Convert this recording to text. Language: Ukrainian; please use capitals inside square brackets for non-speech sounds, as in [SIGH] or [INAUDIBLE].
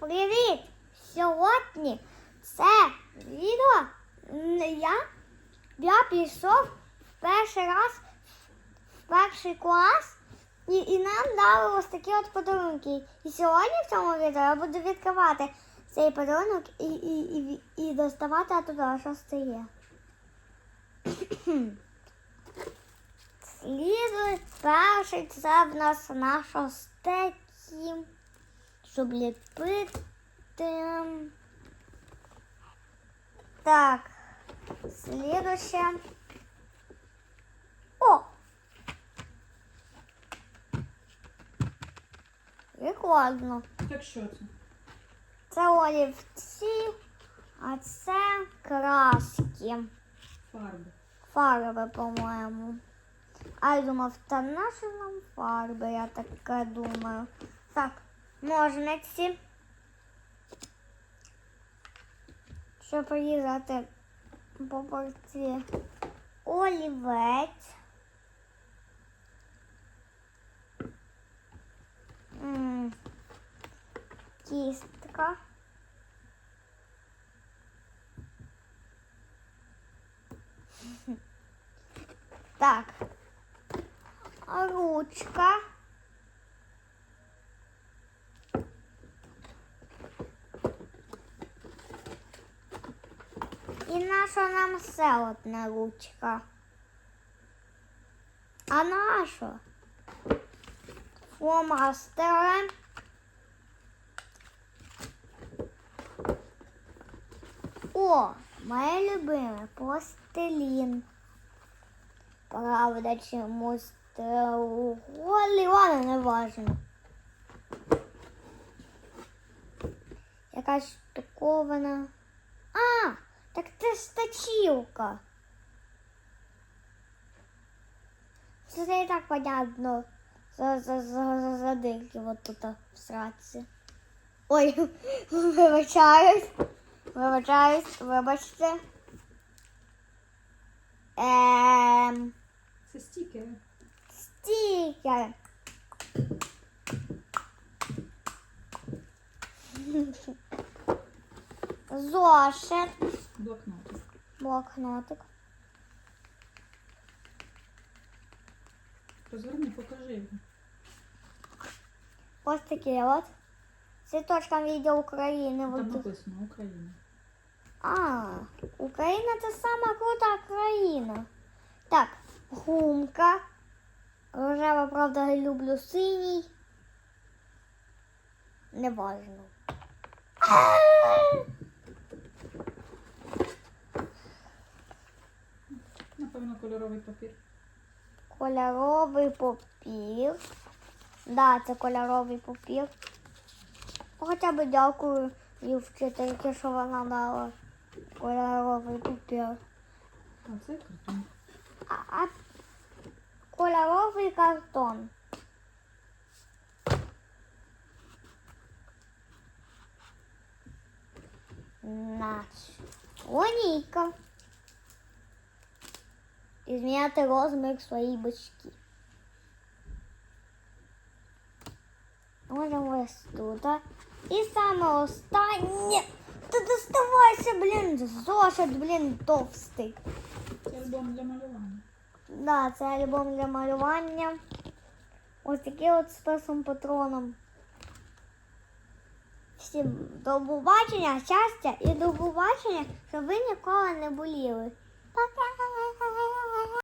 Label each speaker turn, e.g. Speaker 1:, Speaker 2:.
Speaker 1: привіт! Сьогодні це відео я, я пішов в перший раз в перший клас і, і нам дали ось такі от подарунки. І сьогодні в цьому відео я буду відкривати цей подарунок і, і, і, і доставати оттуда, що це є. Слідує перший це в нас наша стекі, щоб ліпити. Так, слідуще. О! Прикольно.
Speaker 2: Так що це?
Speaker 1: Це олівці, а це краски.
Speaker 2: Фарби.
Speaker 1: Фарби, по-моєму. А я думав, та наші нам фарби, я таке думаю. Так, Ножниці. Щоб порізати по порції олівець. Кістка. Так. Ручка. І наша нам все одна ручка. А наша? Фломастери. О, моє любиме пластилін. Правда, чомусь ладно, не важно. Якась штукована. А, так це і так понятно. За, за, за, дирки тут в сраці. Ой, [LAUGHS] вибачаюсь. Вибачаюсь, вибачте. Ем,
Speaker 2: Це стікери.
Speaker 1: стікер. [LAUGHS] Зошит.
Speaker 2: Блокноти.
Speaker 1: Блокнотик.
Speaker 2: Розверни, покажи його.
Speaker 1: Ось такі от. Цвіточком відео України.
Speaker 2: Там
Speaker 1: Вот.
Speaker 2: написано Україна.
Speaker 1: А, Україна це сама крута країна. Так, гумка. Рожева, правда, я люблю синій. Неважно.
Speaker 2: Напевно, кольоровий папір.
Speaker 1: Кольоровий папір. Да, це кольоровий папір. Хоча б дякую вчительці, що вона дала кольоровий папір.
Speaker 2: А це картон.
Speaker 1: А, а кольоровий картон. Наш. Лонійка. І зміняти розмір своїй бочки. Можемо ось тут. І саме останнє. Та доставайся, блін, зошит, блін, товстий.
Speaker 2: Це альбом для малювання.
Speaker 1: Да, це альбом для малювання. Ось такий от з першим патроном. Всім до побачення, щастя і до побачення, щоб ви ніколи не боліли. Пока!